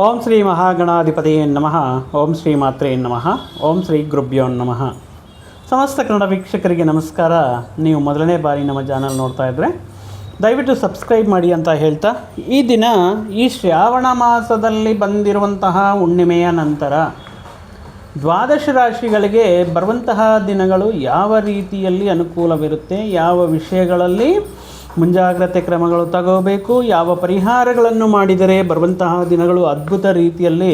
ಓಂ ಶ್ರೀ ಮಹಾಗಣಾಧಿಪತಿಯೇ ನಮಃ. ಓಂ ಶ್ರೀ ಮಾತ್ರೇ ನಮಃ. ಓಂ ಶ್ರೀ ಗುರುಭ್ಯೋ ನಮಃ. ಸಮಸ್ತ ಕನ್ನಡ ವೀಕ್ಷಕರಿಗೆ ನಮಸ್ಕಾರ. ನೀವು ಮೊದಲನೇ ಬಾರಿ ನಮ್ಮ ಚಾನಲ್ ನೋಡ್ತಾ ಇದ್ದರೆ ದಯವಿಟ್ಟು ಸಬ್ಸ್ಕ್ರೈಬ್ ಮಾಡಿ ಅಂತ ಹೇಳ್ತಾ, ಈ ದಿನ ಈ ಶ್ರಾವಣ ಮಾಸದಲ್ಲಿ ಬಂದಿರುವಂತಹ ಹುಣ್ಣಿಮೆಯ ನಂತರ ದ್ವಾದಶ ರಾಶಿಗಳಿಗೆ ಬರುವಂತಹ ದಿನಗಳು ಯಾವ ರೀತಿಯಲ್ಲಿ ಅನುಕೂಲವಿರುತ್ತೆ, ಯಾವ ವಿಷಯಗಳಲ್ಲಿ ಮುಂಜಾಗ್ರತೆ ಕ್ರಮಗಳು ತಗೋಬೇಕು, ಯಾವ ಪರಿಹಾರಗಳನ್ನು ಮಾಡಿದರೆ ಬರುವಂತಹ ದಿನಗಳು ಅದ್ಭುತ ರೀತಿಯಲ್ಲಿ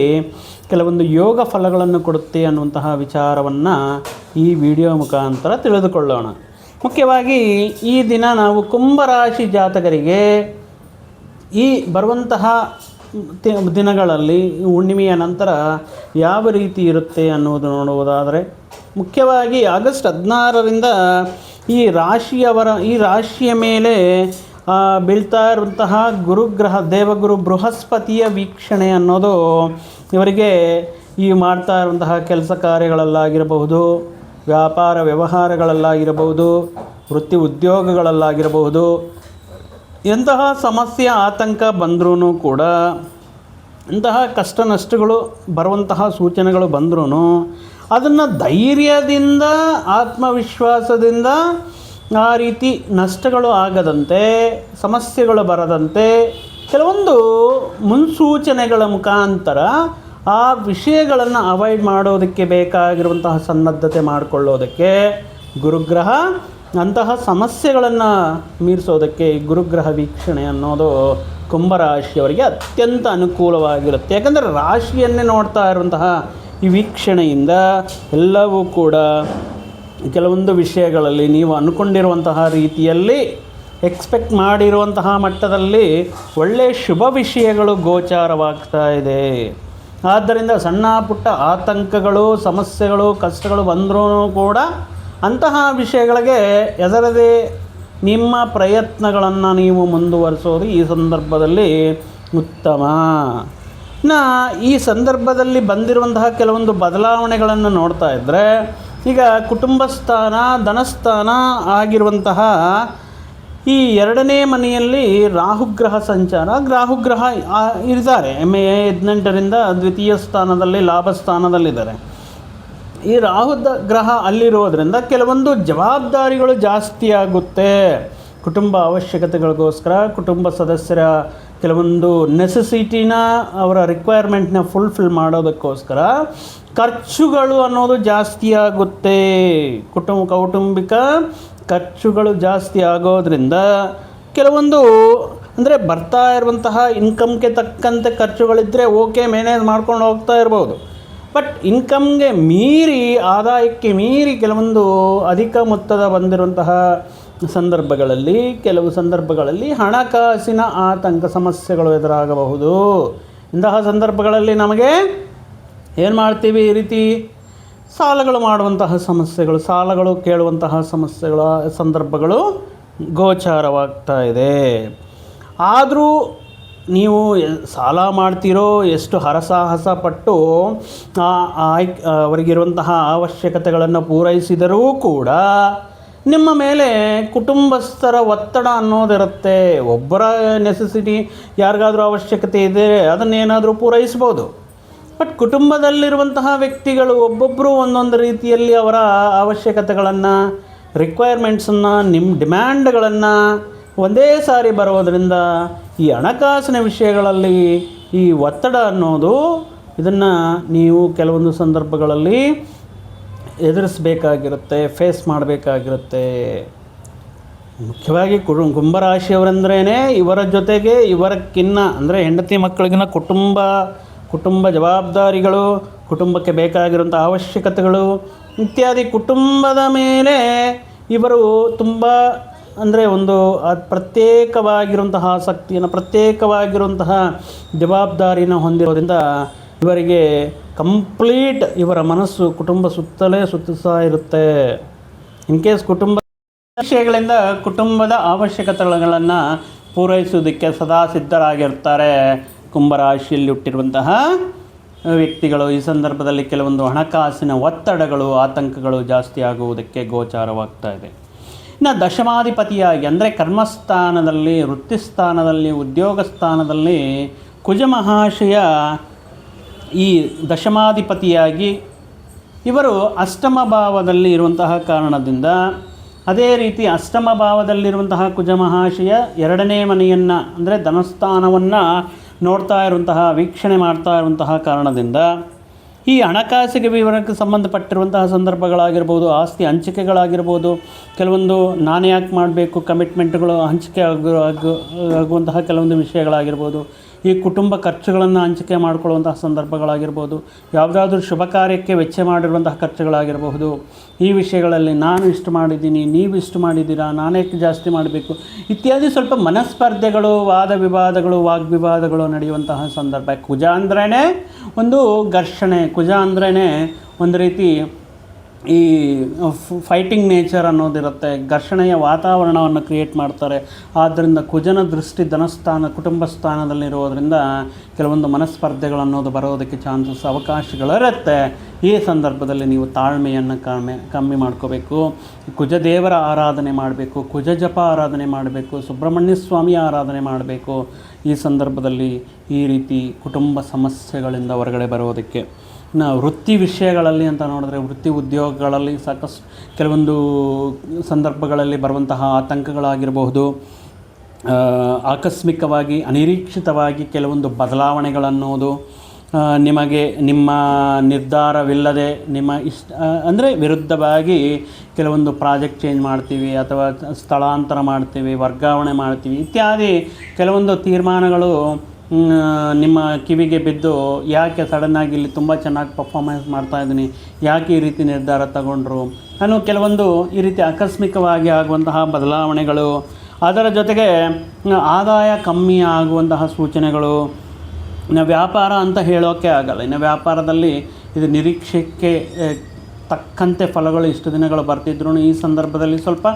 ಕೆಲವೊಂದು ಯೋಗ ಫಲಗಳನ್ನು ಕೊಡುತ್ತೆ ಅನ್ನುವಂತಹ ವಿಚಾರವನ್ನು ಈ ವಿಡಿಯೋ ಮುಖಾಂತರ ತಿಳಿದುಕೊಳ್ಳೋಣ. ಮುಖ್ಯವಾಗಿ ಈ ದಿನ ನಾವು ಕುಂಭರಾಶಿ ಜಾತಕರಿಗೆ ಈ ಬರುವಂತಹ ದಿನಗಳಲ್ಲಿ ಹುಣ್ಣಿಮೆಯ ನಂತರ ಯಾವ ರೀತಿ ಇರುತ್ತೆ ಅನ್ನುವುದು ನೋಡುವುದಾದರೆ ಮುಖ್ಯವಾಗಿ ಆಗಸ್ಟ್ ಹದಿನಾರರಿಂದ ಈ ರಾಶಿಯವರ, ಈ ರಾಶಿಯ ಮೇಲೆ ಬೀಳ್ತಾ ಇರುವಂತಹ ಗುರುಗ್ರಹ, ದೇವಗುರು ಬೃಹಸ್ಪತಿಯ ವೀಕ್ಷಣೆ ಅನ್ನೋದು ಇವರಿಗೆ ಈ ಮಾಡ್ತಾ ಇರುವಂತಹ ಕೆಲಸ ಕಾರ್ಯಗಳಲ್ಲಾಗಿರಬಹುದು, ವ್ಯಾಪಾರ ವ್ಯವಹಾರಗಳಲ್ಲಾಗಿರಬಹುದು, ವೃತ್ತಿ ಉದ್ಯೋಗಗಳಲ್ಲಾಗಿರಬಹುದು, ಎಂತಹ ಸಮಸ್ಯೆ, ಆತಂಕ ಬಂದ್ರೂ ಕೂಡ, ಇಂತಹ ಕಷ್ಟ ನಷ್ಟಗಳು ಬರುವಂತಹ ಸೂಚನೆಗಳು ಬಂದ್ರೂ ಅದನ್ನು ಧೈರ್ಯದಿಂದ, ಆತ್ಮವಿಶ್ವಾಸದಿಂದ ಆ ರೀತಿ ನಷ್ಟಗಳು ಆಗದಂತೆ, ಸಮಸ್ಯೆಗಳು ಬರದಂತೆ ಕೆಲವೊಂದು ಮುನ್ಸೂಚನೆಗಳ ಮುಖಾಂತರ ಆ ವಿಷಯಗಳನ್ನು ಅವಾಯ್ಡ್ ಮಾಡೋದಕ್ಕೆ ಬೇಕಾಗಿರುವಂತಹ ಸನ್ನದ್ಧತೆ ಮಾಡಿಕೊಳ್ಳೋದಕ್ಕೆ ಗುರುಗ್ರಹ, ಅಂತಹ ಸಮಸ್ಯೆಗಳನ್ನು ಮೀರಿಸೋದಕ್ಕೆ ಗುರುಗ್ರಹ ವೀಕ್ಷಣೆ ಅನ್ನೋದು ಕುಂಭರಾಶಿಯವರಿಗೆ ಅತ್ಯಂತ ಅನುಕೂಲವಾಗಿರುತ್ತೆ. ಯಾಕಂದರೆ ರಾಶಿಯನ್ನೇ ನೋಡ್ತಾ ಇರುವಂತಹ ಈ ವೀಕ್ಷಣೆಯಿಂದ ಎಲ್ಲವೂ ಕೂಡ ಕೆಲವೊಂದು ವಿಷಯಗಳಲ್ಲಿ ನೀವು ಅಂದ್ಕೊಂಡಿರುವಂತಹ ರೀತಿಯಲ್ಲಿ ಎಕ್ಸ್ಪೆಕ್ಟ್ ಮಾಡಿರುವಂತಹ ಮಟ್ಟದಲ್ಲಿ ಒಳ್ಳೆಯ ಶುಭ ವಿಷಯಗಳು ಗೋಚಾರವಾಗ್ತಾ ಇದೆ. ಆದ್ದರಿಂದ ಸಣ್ಣ ಪುಟ್ಟ ಆತಂಕಗಳು, ಸಮಸ್ಯೆಗಳು, ಕಷ್ಟಗಳು ಬಂದರೂ ಕೂಡ ಅಂತಹ ವಿಷಯಗಳಿಗೆ ಎದರದೇ ನಿಮ್ಮ ಪ್ರಯತ್ನಗಳನ್ನು ನೀವು ಮುಂದುವರಿಸೋದು ಈ ಸಂದರ್ಭದಲ್ಲಿ ಉತ್ತಮ. ಇನ್ನು ಈ ಸಂದರ್ಭದಲ್ಲಿ ಬಂದಿರುವಂತಹ ಕೆಲವೊಂದು ಬದಲಾವಣೆಗಳನ್ನು ನೋಡ್ತಾ ಇದ್ದರೆ ಈಗ ಕುಟುಂಬ ಸ್ಥಾನ ಧನಸ್ಥಾನ ಆಗಿರುವಂತಹ ಈ ಎರಡನೇ ಮನೆಯಲ್ಲಿ ರಾಹುಗ್ರಹ ಸಂಚಾರ, ರಾಹುಗ್ರಹ ಇದ್ದಾರೆ. ಎಂ ಮೇ ಹದಿನೆಂಟರಿಂದ ದ್ವಿತೀಯ ಸ್ಥಾನದಲ್ಲಿ, ಲಾಭ ಸ್ಥಾನದಲ್ಲಿದ್ದಾರೆ. ಈ ರಾಹುದ ಗ್ರಹ ಅಲ್ಲಿರೋದ್ರಿಂದ ಕೆಲವೊಂದು ಜವಾಬ್ದಾರಿಗಳು ಜಾಸ್ತಿ ಆಗುತ್ತೆ. ಕುಟುಂಬ ಅವಶ್ಯಕತೆಗಳಿಗೋಸ್ಕರ ಕುಟುಂಬ ಸದಸ್ಯರ ಕೆಲವೊಂದು ನೆಸೆಸಿಟಿನ ಅವರ ರಿಕ್ವೈರ್ಮೆಂಟ್ನ ಫುಲ್ಫಿಲ್ ಮಾಡೋದಕ್ಕೋಸ್ಕರ ಖರ್ಚುಗಳು ಅನ್ನೋದು ಜಾಸ್ತಿ ಆಗುತ್ತೆ. ಕುಟುಂಬ, ಕೌಟುಂಬಿಕ ಖರ್ಚುಗಳು ಜಾಸ್ತಿ ಆಗೋದ್ರಿಂದ ಕೆಲವೊಂದು ಅಂದರೆ ಬರ್ತಾ ಇರುವಂತಹ ಇನ್ಕಮ್ಗೆ ತಕ್ಕಂತೆ ಖರ್ಚುಗಳಿದ್ದರೆ ಓಕೆ ಮ್ಯಾನೇಜ್ ಮಾಡ್ಕೊಂಡು ಹೋಗ್ತಾ ಇರ್ಬೋದು. ಬಟ್ ಇನ್ಕಮ್ಗೆ ಮೀರಿ, ಆದಾಯಕ್ಕೆ ಮೀರಿ ಕೆಲವೊಂದು ಅಧಿಕ ಮೊತ್ತದ ಬಂದಿರುವಂತಹ ಸಂದರ್ಭಗಳಲ್ಲಿ, ಕೆಲವು ಸಂದರ್ಭಗಳಲ್ಲಿ ಹಣಕಾಸಿನ ಆತಂಕ ಸಮಸ್ಯೆಗಳು ಎದುರಾಗಬಹುದು. ಇಂತಹ ಸಂದರ್ಭಗಳಲ್ಲಿ ನಮಗೆ ಏನು ಮಾಡ್ತೀವಿ? ಈ ರೀತಿ ಸಾಲಗಳು ಮಾಡುವಂತಹ ಸಮಸ್ಯೆಗಳು, ಸಾಲಗಳು ಕೇಳುವಂತಹ ಸಮಸ್ಯೆಗಳ ಸಂದರ್ಭಗಳು ಗೋಚಾರವಾಗ್ತಾ ಇದೆ. ಆದರೂ ನೀವು ಸಾಲ ಮಾಡ್ತೀರೋ, ಎಷ್ಟು ಹರಸಾಹಸ ಪಟ್ಟು ಆ ಆಯ್ ಅವರಿಗಿರುವಂತಹ ಅವಶ್ಯಕತೆಗಳನ್ನು ಪೂರೈಸಿದರೂ ಕೂಡ ನಿಮ್ಮ ಮೇಲೆ ಕುಟುಂಬಸ್ಥರ ಒತ್ತಡ ಅನ್ನೋದಿರುತ್ತೆ. ಒಬ್ಬರ ನೆಸೆಸಿಟಿ ಯಾರಿಗಾದರೂ ಅವಶ್ಯಕತೆ ಇದೆ, ಅದನ್ನೇನಾದರೂ ಪೂರೈಸ್ಬೋದು. ಬಟ್ ಕುಟುಂಬದಲ್ಲಿರುವಂತಹ ವ್ಯಕ್ತಿಗಳು ಒಬ್ಬೊಬ್ಬರು ಒಂದೊಂದು ರೀತಿಯಲ್ಲಿ ಅವರ ಅವಶ್ಯಕತೆಗಳನ್ನು ರಿಕ್ವೈರ್ಮೆಂಟ್ಸನ್ನು ನಿಮ್ಮ ಡಿಮ್ಯಾಂಡ್ಗಳನ್ನು ಒಂದೇ ಸಾರಿ ಬರೋದರಿಂದ ಈ ಹಣಕಾಸಿನ ವಿಷಯಗಳಲ್ಲಿ ಈ ಒತ್ತಡ ಅನ್ನೋದು ಇದನ್ನು ನೀವು ಕೆಲವೊಂದು ಸಂದರ್ಭಗಳಲ್ಲಿ ಎದುರಿಸಬೇಕಾಗಿರುತ್ತೆ ಫೇಸ್ ಮಾಡಬೇಕಾಗಿರುತ್ತೆ. ಮುಖ್ಯವಾಗಿ ಕುಡು ಕುಂಭರಾಶಿಯವರಂದ್ರೇ ಇವರ ಜೊತೆಗೆ ಇವರಕ್ಕಿನ್ನ, ಅಂದರೆ ಹೆಂಡತಿ ಮಕ್ಕಳಿಗಿನ ಕುಟುಂಬ ಕುಟುಂಬ ಜವಾಬ್ದಾರಿಗಳು, ಕುಟುಂಬಕ್ಕೆ ಬೇಕಾಗಿರುವಂಥ ಅವಶ್ಯಕತೆಗಳು, ಇತ್ಯಾದಿ ಕುಟುಂಬದ ಮೇಲೆ ಇವರು ತುಂಬ, ಅಂದರೆ ಒಂದು ಪ್ರತ್ಯೇಕವಾಗಿರುವಂತಹ ಆಸಕ್ತಿಯನ್ನು, ಪ್ರತ್ಯೇಕವಾಗಿರುವಂತಹ ಜವಾಬ್ದಾರಿನ ಹೊಂದಿರೋದ್ರಿಂದ ಇವರಿಗೆ ಕಂಪ್ಲೀಟ್ ಇವರ ಮನಸ್ಸು ಕುಟುಂಬ ಸುತ್ತಲೇ ಸುತ್ತಿಸ್ತಾ ಇರುತ್ತೆ. ಇನ್ ಕೇಸ್ ಕುಟುಂಬ ವಿಷಯಗಳಿಂದ ಕುಟುಂಬದ ಅವಶ್ಯಕತೆಗಳನ್ನು ಪೂರೈಸುವುದಕ್ಕೆ ಸದಾ ಸಿದ್ಧರಾಗಿರ್ತಾರೆ. ಕುಂಭರಾಶಿಯಲ್ಲಿ ಹುಟ್ಟಿರುವಂತಹ ವ್ಯಕ್ತಿಗಳು ಈ ಸಂದರ್ಭದಲ್ಲಿ ಕೆಲವೊಂದು ಹಣಕಾಸಿನ ಒತ್ತಡಗಳು, ಆತಂಕಗಳು ಜಾಸ್ತಿ ಆಗುವುದಕ್ಕೆ ಗೋಚಾರವಾಗ್ತಾ ಇದೆ. ಇನ್ನು ದಶಮಾಧಿಪತಿಯಾಗಿ ಅಂದರೆ ಕರ್ಮಸ್ಥಾನದಲ್ಲಿ, ವೃತ್ತಿಸ್ಥಾನದಲ್ಲಿ ಉದ್ಯೋಗ ಸ್ಥಾನದಲ್ಲಿ ಕುಜ ಮಹಾಶಯ ಈ ದಶಮಾಧಿಪತಿಯಾಗಿ ಇವರು ಅಷ್ಟಮ ಭಾವದಲ್ಲಿ ಇರುವಂತಹ ಕಾರಣದಿಂದ ಅದೇ ರೀತಿ ಅಷ್ಟಮ ಭಾವದಲ್ಲಿರುವಂತಹ ಕುಜ ಮಹಾಶಯ ಎರಡನೇ ಮನೆಯನ್ನು, ಅಂದರೆ ಧನಸ್ಥಾನವನ್ನು ನೋಡ್ತಾ ಇರುವಂತಹ, ವೀಕ್ಷಣೆ ಮಾಡ್ತಾ ಇರುವಂತಹ ಕಾರಣದಿಂದ ಈ ಹಣಕಾಸಿಗೆ ವಿವರಕ್ಕೆ ಸಂಬಂಧಪಟ್ಟಿರುವಂತಹ ಸಂದರ್ಭಗಳಾಗಿರ್ಬೋದು, ಆಸ್ತಿ ಹಂಚಿಕೆಗಳಾಗಿರ್ಬೋದು, ಕೆಲವೊಂದು ನಾನು ಯಾಕೆ ಮಾಡಬೇಕು ಕಮಿಟ್ಮೆಂಟ್ಗಳು ಹಂಚಿಕೆ ಆಗು ಆಗು ಆಗುವಂತಹ ಕೆಲವೊಂದು ವಿಷಯಗಳಾಗಿರ್ಬೋದು ಈ ಕುಟುಂಬ ಖರ್ಚುಗಳನ್ನು ಹಂಚಿಕೆ ಮಾಡಿಕೊಳ್ಳುವಂತಹ ಸಂದರ್ಭಗಳಾಗಿರ್ಬೋದು, ಯಾವುದಾದ್ರೂ ಶುಭ ಕಾರ್ಯಕ್ಕೆ ವೆಚ್ಚ ಮಾಡಿರುವಂತಹ ಖರ್ಚುಗಳಾಗಿರಬಹುದು. ಈ ವಿಷಯಗಳಲ್ಲಿ ನಾನು ಇಷ್ಟು ಮಾಡಿದ್ದೀನಿ, ನೀವು ಇಷ್ಟು ಮಾಡಿದ್ದೀರಾ ನಾನೇಕೆ ಜಾಸ್ತಿ ಮಾಡಬೇಕು. ಇತ್ಯಾದಿ ಸ್ವಲ್ಪ ಮನಸ್ಪರ್ಧೆಗಳು, ವಾದ ವಿವಾದಗಳು ವಾಗ್ವಿವಾದಗಳು ನಡೆಯುವಂತಹ ಸಂದರ್ಭ. ಕುಜ ಅಂದ್ರೇ ಒಂದು ಘರ್ಷಣೆ, ಕುಜ ಅಂದ್ರೇ ಒಂದು ರೀತಿ ಈ ಫೈಟಿಂಗ್ ನೇಚರ್ ಅನ್ನೋದಿರುತ್ತೆ. ಘರ್ಷಣೆಯ ವಾತಾವರಣವನ್ನು ಕ್ರಿಯೇಟ್ ಮಾಡ್ತಾರೆ. ಆದ್ದರಿಂದ ಕುಜನ ದೃಷ್ಟಿ ಧನಸ್ಥಾನ ಕುಟುಂಬ ಸ್ಥಾನದಲ್ಲಿರೋದ್ರಿಂದ ಕೆಲವೊಂದು ಮನಸ್ಪರ್ಧೆಗಳು ಅನ್ನೋದು ಬರೋದಕ್ಕೆ ಚಾನ್ಸಸ್ ಅವಕಾಶಗಳಿರುತ್ತೆ. ಈ ಸಂದರ್ಭದಲ್ಲಿ ನೀವು ತಾಳ್ಮೆಯನ್ನು ಕಮ್ಮಿ ಕಮ್ಮಿ ಮಾಡ್ಕೋಬೇಕು. ಕುಜದೇವರ ಆರಾಧನೆ ಮಾಡಬೇಕು, ಕುಜ ಜಪ ಆರಾಧನೆ ಮಾಡಬೇಕು, ಸುಬ್ರಹ್ಮಣ್ಯ ಸ್ವಾಮಿ ಆರಾಧನೆ ಮಾಡಬೇಕು. ಈ ಸಂದರ್ಭದಲ್ಲಿ ಈ ರೀತಿ ಕುಟುಂಬ ಸಮಸ್ಯೆಗಳಿಂದ ಹೊರಗಡೆ ಬರೋದಕ್ಕೆ. ಇನ್ನು ವೃತ್ತಿ ವಿಷಯಗಳಲ್ಲಿ ಅಂತ ನೋಡಿದ್ರೆ ವೃತ್ತಿ ಉದ್ಯೋಗಗಳಲ್ಲಿ ಸಾಕಷ್ಟು ಕೆಲವೊಂದು ಸಂದರ್ಭಗಳಲ್ಲಿ ಬರುವಂತಹ ಆತಂಕಗಳಾಗಿರಬಹುದು. ಆಕಸ್ಮಿಕವಾಗಿ, ಅನಿರೀಕ್ಷಿತವಾಗಿ ಕೆಲವೊಂದು ಬದಲಾವಣೆಗಳನ್ನೋದು ನಿಮಗೆ ನಿಮ್ಮ ನಿರ್ಧಾರವಿಲ್ಲದೆ, ನಿಮ್ಮ ಇಷ್ಟ ಅಂದರೆ ವಿರುದ್ಧವಾಗಿ ಕೆಲವೊಂದು ಪ್ರಾಜೆಕ್ಟ್ ಚೇಂಜ್ ಮಾಡ್ತೀವಿ ಅಥವಾ ಸ್ಥಳಾಂತರ ಮಾಡ್ತೀವಿ, ವರ್ಗಾವಣೆ ಮಾಡ್ತೀವಿ ಇತ್ಯಾದಿ ಕೆಲವೊಂದು ತೀರ್ಮಾನಗಳು ನಿಮ್ಮ ಕಿವಿಗೆ ಬಿದ್ದು ಯಾಕೆ ಸಡನ್ನಾಗಿ ಇಲ್ಲಿ ತುಂಬ ಚೆನ್ನಾಗಿ ಪರ್ಫಾಮೆನ್ಸ್ ಮಾಡ್ತಾ ಇದ್ದೀನಿ? ಯಾಕೆ ಈ ರೀತಿ ನಿರ್ಧಾರ ತಗೊಂಡ್ರು? ನಾನು ಕೆಲವೊಂದು ಈ ರೀತಿ ಆಕಸ್ಮಿಕವಾಗಿ ಆಗುವಂತಹ ಬದಲಾವಣೆಗಳು, ಅದರ ಜೊತೆಗೆ ಆದಾಯ ಕಮ್ಮಿ ಆಗುವಂತಹ ಸೂಚನೆಗಳು ವ್ಯಾಪಾರ ಅಂತ ಹೇಳೋಕ್ಕೆ ಆಗಲ್ಲ. ಇನ್ನು ವ್ಯಾಪಾರದಲ್ಲಿ ಇದು ನಿರೀಕ್ಷೆಗೆ ತಕ್ಕಂತೆ ಫಲಗಳು ಇಷ್ಟು ದಿನಗಳು ಬರ್ತಿದ್ರು, ಈ ಸಂದರ್ಭದಲ್ಲಿ ಸ್ವಲ್ಪ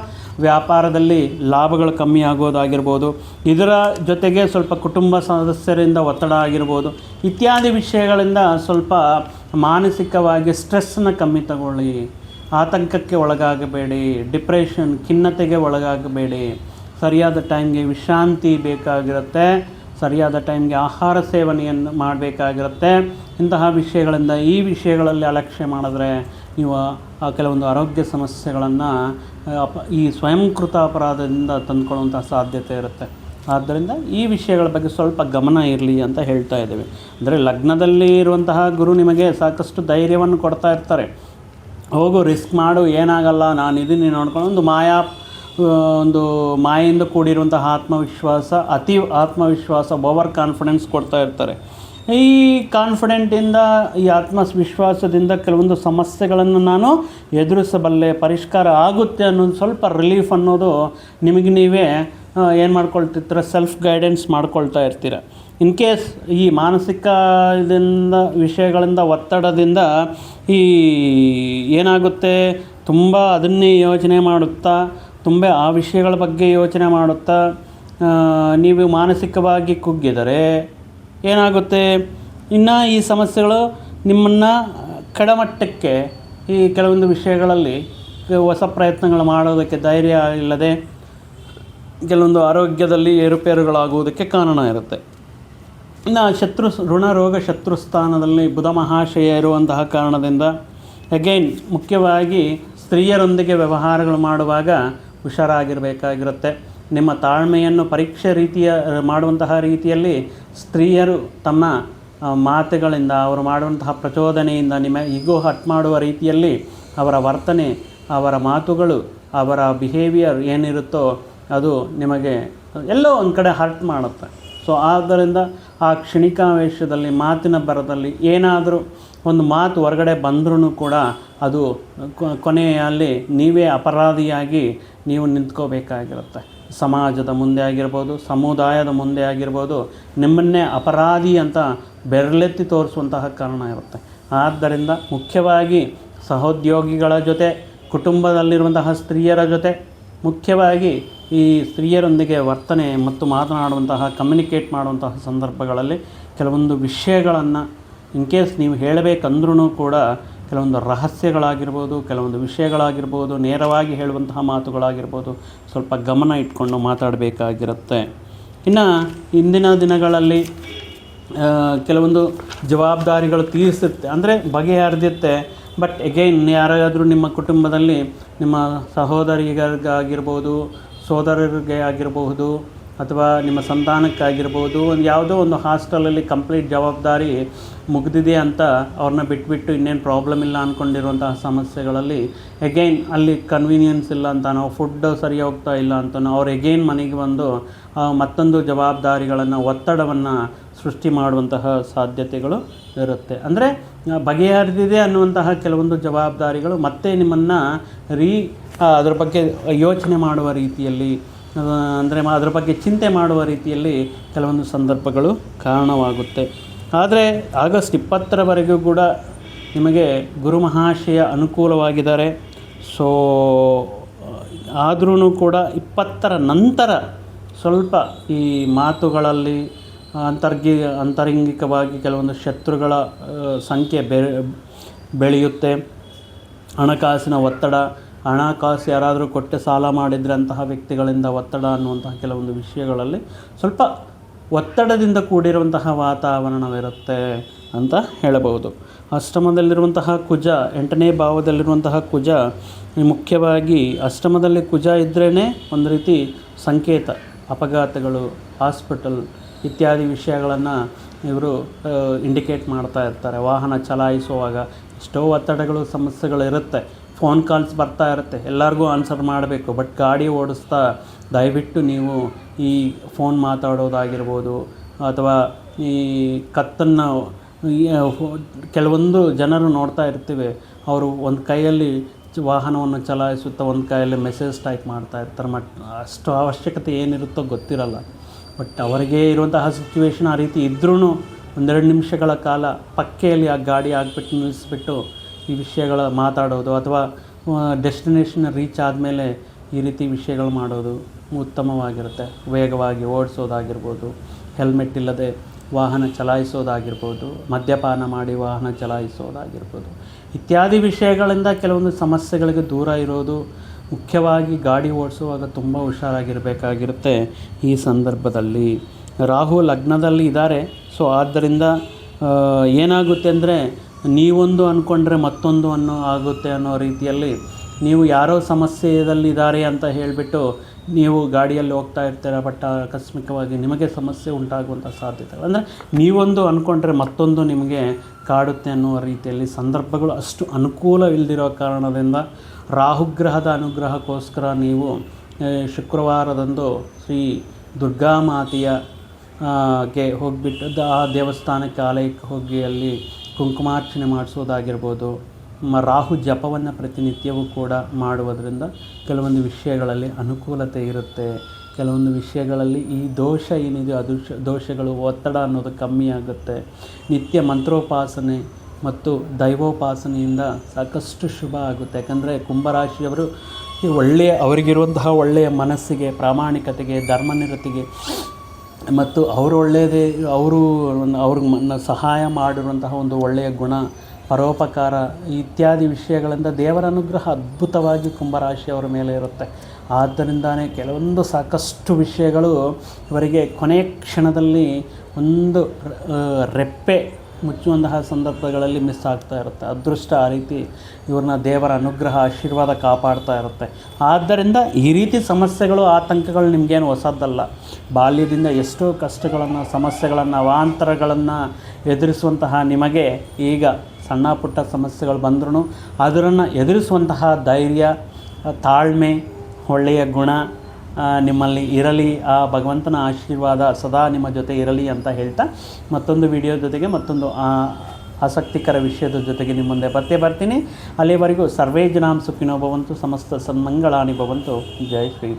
ವ್ಯಾಪಾರದಲ್ಲಿ ಲಾಭಗಳು ಕಮ್ಮಿ ಆಗೋದಾಗಿರ್ಬೋದು, ಇದರ ಜೊತೆಗೆ ಸ್ವಲ್ಪ ಕುಟುಂಬ ಸದಸ್ಯರಿಂದ ಒತ್ತಡ ಆಗಿರ್ಬೋದು, ಇತ್ಯಾದಿ ವಿಷಯಗಳಿಂದ ಸ್ವಲ್ಪ ಮಾನಸಿಕವಾಗಿ ಸ್ಟ್ರೆಸ್ಸನ್ನು ಕಮ್ಮಿ ತಗೊಳ್ಳಿ. ಆತಂಕಕ್ಕೆ ಒಳಗಾಗಬೇಡಿ, ಡಿಪ್ರೆಷನ್ ಖಿನ್ನತೆಗೆ ಒಳಗಾಗಬೇಡಿ. ಸರಿಯಾದ ಟೈಮ್ಗೆ ವಿಶ್ರಾಂತಿ ಬೇಕಾಗಿರುತ್ತೆ, ಸರಿಯಾದ ಟೈಮ್ಗೆ ಆಹಾರ ಸೇವನೆಯನ್ನು ಮಾಡಬೇಕಾಗಿರುತ್ತೆ. ಇಂತಹ ವಿಷಯಗಳಿಂದ ಈ ವಿಷಯಗಳಲ್ಲಿ ಅಲಕ್ಷ್ಯ ಮಾಡಿದ್ರೆ ನೀವು ಕೆಲವೊಂದು ಆರೋಗ್ಯ ಸಮಸ್ಯೆಗಳನ್ನು ಅಪ, ಈ ಸ್ವಯಂಕೃತ ಅಪರಾಧದಿಂದ ತಂದುಕೊಳ್ಳುವಂಥ ಸಾಧ್ಯತೆ ಇರುತ್ತೆ. ಆದ್ದರಿಂದ ಈ ವಿಷಯಗಳ ಬಗ್ಗೆ ಸ್ವಲ್ಪ ಗಮನ ಇರಲಿ ಅಂತ ಹೇಳ್ತಾ ಇದ್ದೇವೆ. ಅಂದರೆ ಲಗ್ನದಲ್ಲಿ ಇರುವಂತಹ ಗುರು ನಿಮಗೆ ಸಾಕಷ್ಟು ಧೈರ್ಯವನ್ನು ಕೊಡ್ತಾ ಇರ್ತಾರೆ. ಹೋಗು ರಿಸ್ಕ್ ಮಾಡು, ಏನಾಗಲ್ಲ, ನಾನು ಇದನ್ನೇ ನೋಡ್ಕೊಂಡು ಒಂದು ಮಾಯಾ ಒಂದು ಮಾಯಿಂದ ಕೂಡಿರುವಂತಹ ಆತ್ಮವಿಶ್ವಾಸ, ಅತಿ ಆತ್ಮವಿಶ್ವಾಸ ಓವರ್ ಕಾನ್ಫಿಡೆನ್ಸ್ ಕೊಡ್ತಾ ಇರ್ತಾರೆ. ಈ ಕಾನ್ಫಿಡೆಂಟಿಂದ ಈ ಆತ್ಮವಿಶ್ವಾಸದಿಂದ ಕೆಲವೊಂದು ಸಮಸ್ಯೆಗಳನ್ನು ನಾನು ಎದುರಿಸಬಲ್ಲೆ, ಪರಿಷ್ಕಾರ ಆಗುತ್ತೆ ಅನ್ನೋದು ಸ್ವಲ್ಪ ರಿಲೀಫ್ ಅನ್ನೋದು ನಿಮಗೆ ನೀವೇ ಏನು ಮಾಡ್ಕೊಳ್ತಿರ್ತೀರ? ಸೆಲ್ಫ್ ಗೈಡೆನ್ಸ್ ಮಾಡ್ಕೊಳ್ತಾ ಇರ್ತೀರ. ಇನ್ ಕೇಸ್ ಈ ಮಾನಸಿಕ ಇದರಿಂದ, ವಿಷಯಗಳಿಂದ, ಒತ್ತಡದಿಂದ ಈ ಏನಾಗುತ್ತೆ? ತುಂಬ ಅದನ್ನೇ ಯೋಚನೆ ಮಾಡುತ್ತಾ? ತುಂಬ ಆ ವಿಷಯಗಳ ಬಗ್ಗೆ ಯೋಚನೆ ಮಾಡುತ್ತಾ? ನೀವು ಮಾನಸಿಕವಾಗಿ ಕುಗ್ಗಿದರೆ ಏನಾಗುತ್ತೆ? ಇನ್ನು ಈ ಸಮಸ್ಯೆಗಳು ನಿಮ್ಮನ್ನು ಕಡಮಟ್ಟಕ್ಕೆ ಈ ಕೆಲವೊಂದು ವಿಷಯಗಳಲ್ಲಿ ಹೊಸ ಪ್ರಯತ್ನಗಳು ಮಾಡೋದಕ್ಕೆ ಧೈರ್ಯ ಇಲ್ಲದೆ ಕೆಲವೊಂದು ಆರೋಗ್ಯದಲ್ಲಿ ಏರುಪೇರುಗಳಾಗುವುದಕ್ಕೆ ಕಾರಣ ಇರುತ್ತೆ. ಇನ್ನು ಶತ್ರು ಋಣರೋಗ ಶತ್ರು ಸ್ಥಾನದಲ್ಲಿ ಬುಧ ಮಹಾಶಯ ಇರುವಂತಹ ಕಾರಣದಿಂದ ಅಗೈನ್ ಮುಖ್ಯವಾಗಿ ಸ್ತ್ರೀಯರೊಂದಿಗೆ ವ್ಯವಹಾರಗಳು ಮಾಡುವಾಗ ಹುಷಾರಾಗಿರಬೇಕಾಗಿರುತ್ತೆ. ನಿಮ್ಮ ತಾಳ್ಮೆಯನ್ನು ಪರೀಕ್ಷೆ ರೀತಿಯ ಮಾಡುವಂತಹ ರೀತಿಯಲ್ಲಿ ಸ್ತ್ರೀಯರು ತಮ್ಮ ಮಾತುಗಳಿಂದ, ಅವರು ಮಾಡುವಂತಹ ಪ್ರಚೋದನೆಯಿಂದ ನಿಮ್ಮ ಈಗೋ ಹಟ್ ಮಾಡುವ ರೀತಿಯಲ್ಲಿ ಅವರ ವರ್ತನೆ, ಅವರ ಮಾತುಗಳು, ಅವರ ಬಿಹೇವಿಯರ್ ಏನಿರುತ್ತೋ ಅದು ನಿಮಗೆ ಎಲ್ಲೋ ಒಂದು ಕಡೆ ಹರ್ಟ್ ಮಾಡುತ್ತೆ. ಸೊ ಆದ್ದರಿಂದ ಆ ಕ್ಷಣಿಕಾವೇಶದಲ್ಲಿ, ಮಾತಿನ ಬರದಲ್ಲಿ ಏನಾದರೂ ಒಂದು ಮಾತು ಹೊರಗಡೆ ಬಂದ್ರೂ ಕೂಡ ಅದು ಕೊನೆಯಲ್ಲಿ ನೀವೇ ಅಪರಾಧಿಯಾಗಿ ನೀವು ನಿಂತ್ಕೋಬೇಕಾಗಿರುತ್ತೆ. ಸಮಾಜದ ಮುಂದೆ ಆಗಿರ್ಬೋದು, ಸಮುದಾಯದ ಮುಂದೆ ಆಗಿರ್ಬೋದು, ನಿಮ್ಮನ್ನೇ ಅಪರಾಧಿ ಅಂತ ಬೆರಳೆತ್ತಿ ತೋರಿಸುವಂತಹ ಕಾರಣ ಇರುತ್ತೆ. ಆದ್ದರಿಂದ ಮುಖ್ಯವಾಗಿ ಸಹೋದ್ಯೋಗಿಗಳ ಜೊತೆ, ಕುಟುಂಬದಲ್ಲಿರುವಂತಹ ಸ್ತ್ರೀಯರ ಜೊತೆ, ಮುಖ್ಯವಾಗಿ ಈ ಸ್ತ್ರೀಯರೊಂದಿಗೆ ವರ್ತನೆ ಮತ್ತು ಮಾತನಾಡುವಂತಹ ಕಮ್ಯುನಿಕೇಟ್ ಮಾಡುವಂತಹ ಸಂದರ್ಭಗಳಲ್ಲಿ ಕೆಲವೊಂದು ವಿಷಯಗಳನ್ನು ಇನ್ ಕೇಸ್ ನೀವು ಹೇಳಬೇಕಂದ್ರೂ ಕೂಡ ಕೆಲವೊಂದು ರಹಸ್ಯಗಳಾಗಿರ್ಬೋದು, ಕೆಲವೊಂದು ವಿಷಯಗಳಾಗಿರ್ಬೋದು, ನೇರವಾಗಿ ಹೇಳುವಂತಹ ಮಾತುಗಳಾಗಿರ್ಬೋದು, ಸ್ವಲ್ಪ ಗಮನ ಇಟ್ಕೊಂಡು ಮಾತಾಡಬೇಕಾಗಿರುತ್ತೆ. ಇನ್ನು ಇಂದಿನ ದಿನಗಳಲ್ಲಿ ಕೆಲವೊಂದು ಜವಾಬ್ದಾರಿಗಳು ತೀರಿಸುತ್ತೆ. ಅಂದರೆ ಬಗೆಹರಿದಿರುತ್ತೆ ಬಟ್ ಎಗೈನ್ ಯಾರಾದರೂ ನಿಮ್ಮ ಕುಟುಂಬದಲ್ಲಿ ನಿಮ್ಮ ಸಹೋದರಿಗಾಗಿರ್ಬೋದು ಸೋದರರಿಗೆ ಆಗಿರಬಹುದು ಅಥವಾ ನಿಮ್ಮ ಸಂತಾನಕ್ಕಾಗಿರ್ಬೋದು, ಒಂದು ಯಾವುದೋ ಒಂದು ಹಾಸ್ಟೆಲಲ್ಲಿ ಕಂಪ್ಲೀಟ್ ಜವಾಬ್ದಾರಿ ಮುಗಿದಿದೆ ಅಂತ ಅವ್ರನ್ನ ಬಿಟ್ಬಿಟ್ಟು ಇನ್ನೇನು ಪ್ರಾಬ್ಲಮ್ ಇಲ್ಲ ಅಂದ್ಕೊಂಡಿರುವಂತಹ ಸಮಸ್ಯೆಗಳಲ್ಲಿ ಎಗೈನ್ ಅಲ್ಲಿ ಕನ್ವೀನಿಯನ್ಸ್ ಇಲ್ಲ ಅಂತ, ನಾವು ಫುಡ್ ಸರಿ ಹೋಗ್ತಾ ಇಲ್ಲ ಅಂತ ಅವ್ರು ಎಗೈನ್ ಮನೆಗೆ ಬಂದು ಮತ್ತೊಂದು ಜವಾಬ್ದಾರಿಗಳನ್ನು, ಒತ್ತಡವನ್ನು ಸೃಷ್ಟಿ ಮಾಡುವಂತಹ ಸಾಧ್ಯತೆಗಳು ಇರುತ್ತೆ. ಅಂದರೆ ಬಗೆಹರಿದಿದೆ ಅನ್ನುವಂತಹ ಕೆಲವೊಂದು ಜವಾಬ್ದಾರಿಗಳು ಮತ್ತೆ ನಿಮ್ಮನ್ನು ರೀ ಅದ್ರ ಬಗ್ಗೆ ಯೋಚನೆ ಮಾಡುವ ರೀತಿಯಲ್ಲಿ ಅಂದರೆ ಅದರ ಬಗ್ಗೆ ಚಿಂತೆ ಮಾಡುವ ರೀತಿಯಲ್ಲಿ ಕೆಲವೊಂದು ಸಂದರ್ಭಗಳು ಕಾರಣವಾಗುತ್ತೆ. ಆದರೆ ಆಗಸ್ಟ್ ಇಪ್ಪತ್ತರವರೆಗೂ ಕೂಡ ನಿಮಗೆ ಗುರು ಮಹಾಶಯ ಅನುಕೂಲವಾಗಿದ್ದಾರೆ. ಸೊ ಆದ್ರೂ ಕೂಡ ಇಪ್ಪತ್ತರ ನಂತರ ಸ್ವಲ್ಪ ಈ ಮಾತುಗಳಲ್ಲಿ ಅಂತರ್ಗಿ, ಅಂತರಂಗಿಕವಾಗಿ ಕೆಲವೊಂದು ಶತ್ರುಗಳ ಸಂಖ್ಯೆ ಬೆಳೆಯುತ್ತೆ. ಹಣಕಾಸಿನ ಒತ್ತಡ ಹಣಕಾಸು ಯಾರಾದರೂ ಕೊಟ್ಟು ಸಾಲ ಮಾಡಿದರೆ ಅಂತಹ ವ್ಯಕ್ತಿಗಳಿಂದ ಒತ್ತಡ ಅನ್ನುವಂತಹ ಕೆಲವೊಂದು ವಿಷಯಗಳಲ್ಲಿ ಸ್ವಲ್ಪ ಒತ್ತಡದಿಂದ ಕೂಡಿರುವಂತಹ ವಾತಾವರಣವಿರುತ್ತೆ ಅಂತ ಹೇಳಬಹುದು. ಅಷ್ಟಮದಲ್ಲಿರುವಂತಹ ಕುಜ, ಎಂಟನೇ ಭಾವದಲ್ಲಿರುವಂತಹ ಕುಜ, ಮುಖ್ಯವಾಗಿ ಅಷ್ಟಮದಲ್ಲಿ ಕುಜ ಇದ್ರೇ ಒಂದು ರೀತಿ ಸಂಕೇತ, ಅಪಘಾತಗಳು, ಹಾಸ್ಪಿಟಲ್ ಇತ್ಯಾದಿ ವಿಷಯಗಳನ್ನು ಇವರು ಇಂಡಿಕೇಟ್ ಮಾಡ್ತಾ ಇರ್ತಾರೆ. ವಾಹನ ಚಲಾಯಿಸುವಾಗ ಎಷ್ಟೋ ಒತ್ತಡಗಳು, ಸಮಸ್ಯೆಗಳು ಇರುತ್ತೆ. ಫೋನ್ ಕಾಲ್ಸ್ ಬರ್ತಾ ಇರುತ್ತೆ. ಎಲ್ಲರಿಗೂ ಆನ್ಸರ್ ಮಾಡಬೇಕು. ಬಟ್ ಗಾಡಿ ಓಡಿಸ್ತಾ, ದಯವಿಟ್ಟು ನೀವು ಈ ಫೋನ್ ಮಾತಾಡೋದಾಗಿರ್ಬೋದು, ಅಥವಾ ಈ ಕತ್ತನ್ನು ಕೆಲವೊಂದು ಜನರು ನೋಡ್ತಾ ಇರ್ತೀವಿ. ಅವರು ಒಂದು ಕೈಯಲ್ಲಿ ವಾಹನವನ್ನು ಚಲಾಯಿಸುತ್ತಾ, ಒಂದು ಕೈಯಲ್ಲಿ ಮೆಸೇಜ್ ಟೈಪ್ ಮಾಡ್ತಾ ಇರ್ತಾರೆ. ಮಟ್ ಅಷ್ಟು ಅವಶ್ಯಕತೆ ಏನಿರುತ್ತೋ ಗೊತ್ತಿರಲ್ಲ. ಬಟ್ ಅವರಿಗೆ ಇರುವಂತಹ ಸಿಚುವೇಶನ್ ಆ ರೀತಿ ಇದ್ರೂ ಒಂದೆರಡು ನಿಮಿಷಗಳ ಕಾಲ ಪಕ್ಕೆಯಲ್ಲಿ ಆ ಗಾಡಿ ಆಗಿಬಿಟ್ಟು ನಿಲ್ಲಿಸ್ಬಿಟ್ಟು ಈ ವಿಷಯಗಳ ಮಾತಾಡೋದು ಅಥವಾ ಡೆಸ್ಟಿನೇಷನ್ ರೀಚ್ ಆದಮೇಲೆ ಈ ರೀತಿ ವಿಷಯಗಳು ಮಾಡೋದು ಉತ್ತಮವಾಗಿರುತ್ತೆ. ವೇಗವಾಗಿ ಓಡಿಸೋದಾಗಿರ್ಬೋದು ಹೆಲ್ಮೆಟ್ ಇಲ್ಲದೆ ವಾಹನ ಚಲಾಯಿಸೋದಾಗಿರ್ಬೋದು, ಮದ್ಯಪಾನ ಮಾಡಿ ವಾಹನ ಚಲಾಯಿಸೋದಾಗಿರ್ಬೋದು. ಇತ್ಯಾದಿ ವಿಷಯಗಳಿಂದ ಕೆಲವೊಂದು ಸಮಸ್ಯೆಗಳಿಗೆ ದೂರ ಇರೋದು ಮುಖ್ಯವಾಗಿ ಗಾಡಿ ಓಡಿಸುವಾಗ ತುಂಬ ಹುಷಾರಾಗಿರಬೇಕಾಗಿರುತ್ತೆ ಈ ಸಂದರ್ಭದಲ್ಲಿ. ರಾಹು ಲಗ್ನದಲ್ಲಿ ಇದ್ದಾರೆ. ಸೊ ಆದ್ದರಿಂದ ಏನಾಗುತ್ತೆ ಅಂದರೆ ನೀವೊಂದು ಅಂದ್ಕೊಂಡ್ರೆ ಮತ್ತೊಂದು ಅನ್ನೋ ಆಗುತ್ತೆ ಅನ್ನೋ ರೀತಿಯಲ್ಲಿ ನೀವು ಯಾರೋ ಸಮಸ್ಯೆಯಲ್ಲಿದ್ದಾರೆ ಅಂತ ಹೇಳಿಬಿಟ್ಟು ನೀವು ಗಾಡಿಯಲ್ಲಿ ಹೋಗ್ತಾ ಇರ್ತೀರ, ಬಟ್ ಆಕಸ್ಮಿಕವಾಗಿ ನಿಮಗೆ ಸಮಸ್ಯೆ ಉಂಟಾಗುವಂಥ ಸಾಧ್ಯತೆ ಅಂದರೆ ನೀವೊಂದು ಅಂದ್ಕೊಂಡ್ರೆ ಮತ್ತೊಂದು ನಿಮಗೆ ಕಾಡುತ್ತೆ ಅನ್ನುವ ರೀತಿಯಲ್ಲಿ ಸಂದರ್ಭಗಳು ಅಷ್ಟು ಅನುಕೂಲವಿಲ್ಲದಿರೋ ಕಾರಣದಿಂದ ರಾಹುಗ್ರಹದ ಅನುಗ್ರಹಕ್ಕೋಸ್ಕರ ನೀವು ಶುಕ್ರವಾರದಂದು ಶ್ರೀ ದುರ್ಗಾಮಾತೆಯ ಗೆ ಹೋಗಿಬಿಟ್ಟು ಆ ದೇವಸ್ಥಾನಕ್ಕೆ ಆಲಯಕ್ಕೆ ಹೋಗಿ ಅಲ್ಲಿ ಕುಂಕುಮಾರ್ಚನೆ ಮಾಡಿಸೋದಾಗಿರ್ಬೋದು ರಾಹು ಜಪವನ್ನು ಪ್ರತಿನಿತ್ಯವೂ ಕೂಡ ಮಾಡುವುದರಿಂದ ಕೆಲವೊಂದು ವಿಷಯಗಳಲ್ಲಿ ಅನುಕೂಲತೆ ಇರುತ್ತೆ. ಕೆಲವೊಂದು ವಿಷಯಗಳಲ್ಲಿ ಈ ದೋಷ ಏನಿದೆ ಅದು ದೋಷಗಳು, ಒತ್ತಡ ಅನ್ನೋದು ಕಮ್ಮಿ ಆಗುತ್ತೆ. ನಿತ್ಯ ಮಂತ್ರೋಪಾಸನೆ ಮತ್ತು ದೈವೋಪಾಸನೆಯಿಂದ ಸಾಕಷ್ಟು ಶುಭ ಆಗುತ್ತೆ. ಯಾಕಂದರೆ ಕುಂಭರಾಶಿಯವರು ಒಳ್ಳೆಯ, ಅವರಿಗಿರುವಂತಹ ಒಳ್ಳೆಯ ಮನಸ್ಸಿಗೆ, ಪ್ರಾಮಾಣಿಕತೆಗೆ ಧರ್ಮನಿರತಿಗೆ ಮತ್ತು ಅವರು ಒಳ್ಳೆಯದೇ ಅವರು ಅವ್ರಿಗೆ ಸಹಾಯ ಮಾಡಿರುವಂತಹ ಒಂದು ಒಳ್ಳೆಯ ಗುಣ, ಪರೋಪಕಾರ ಇತ್ಯಾದಿ ವಿಷಯಗಳಿಂದ ದೇವರ ಅನುಗ್ರಹ ಅದ್ಭುತವಾಗಿ ಕುಂಭರಾಶಿಯವರ ಮೇಲೆ ಇರುತ್ತೆ. ಆದ್ದರಿಂದಾನೇ ಕೆಲವೊಂದು ಸಾಕಷ್ಟು ವಿಷಯಗಳು ಇವರಿಗೆ ಕೊನೆಯ ಕ್ಷಣದಲ್ಲಿ ಒಂದು ರೆಪ್ಪೆ ಮುಚ್ಚುವಂತಹ ಸಂದರ್ಭಗಳಲ್ಲಿ ಮಿಸ್ ಆಗ್ತಾ ಇರುತ್ತೆ. ಅದೃಷ್ಟ ಆ ರೀತಿ ಇವ್ರನ್ನ ದೇವರ ಅನುಗ್ರಹ, ಆಶೀರ್ವಾದ ಕಾಪಾಡ್ತಾ ಇರುತ್ತೆ. ಆದ್ದರಿಂದ ಈ ರೀತಿ ಸಮಸ್ಯೆಗಳು, ಆತಂಕಗಳು ನಿಮಗೇನು ಹೊಸದಲ್ಲ ಬಾಲ್ಯದಿಂದ ಎಷ್ಟೋ ಕಷ್ಟಗಳನ್ನು, ಸಮಸ್ಯೆಗಳನ್ನು, ಅವಾಂತರಗಳನ್ನು ಎದುರಿಸುವಂತಹ ನಿಮಗೆ ಈಗ ಸಣ್ಣ ಪುಟ್ಟ ಸಮಸ್ಯೆಗಳು ಬಂದ್ರೂ ಅದರನ್ನು ಎದುರಿಸುವಂತಹ ಧೈರ್ಯ, ತಾಳ್ಮೆ, ಒಳ್ಳೆಯ ಗುಣ ನಿಮ್ಮಲ್ಲಿ ಇರಲಿ, ಆ ಭಗವಂತನ ಆಶೀರ್ವಾದ ಸದಾ ನಿಮ್ಮ ಜೊತೆ ಇರಲಿ ಅಂತ ಹೇಳ್ತಾ ಮತ್ತೊಂದು ವಿಡಿಯೋ ಜೊತೆಗೆ ಮತ್ತೊಂದು ಆಸಕ್ತಿಕರ ವಿಷಯದ ಜೊತೆಗೆ ನಿಮ್ಮ ಮುಂದೆ ಬರ್ತೇ ಬರ್ತೀನಿ. ಅಲ್ಲಿವರೆಗೂ ಸರ್ವೇ ಜನಾಂ ಸುಖಿನೋ ಭವಂತು, ಸಮಸ್ತ ಸನ್ಮಂಗಳಾನಿ ಭವಂತು. ಜಯ ಶ್ರೀ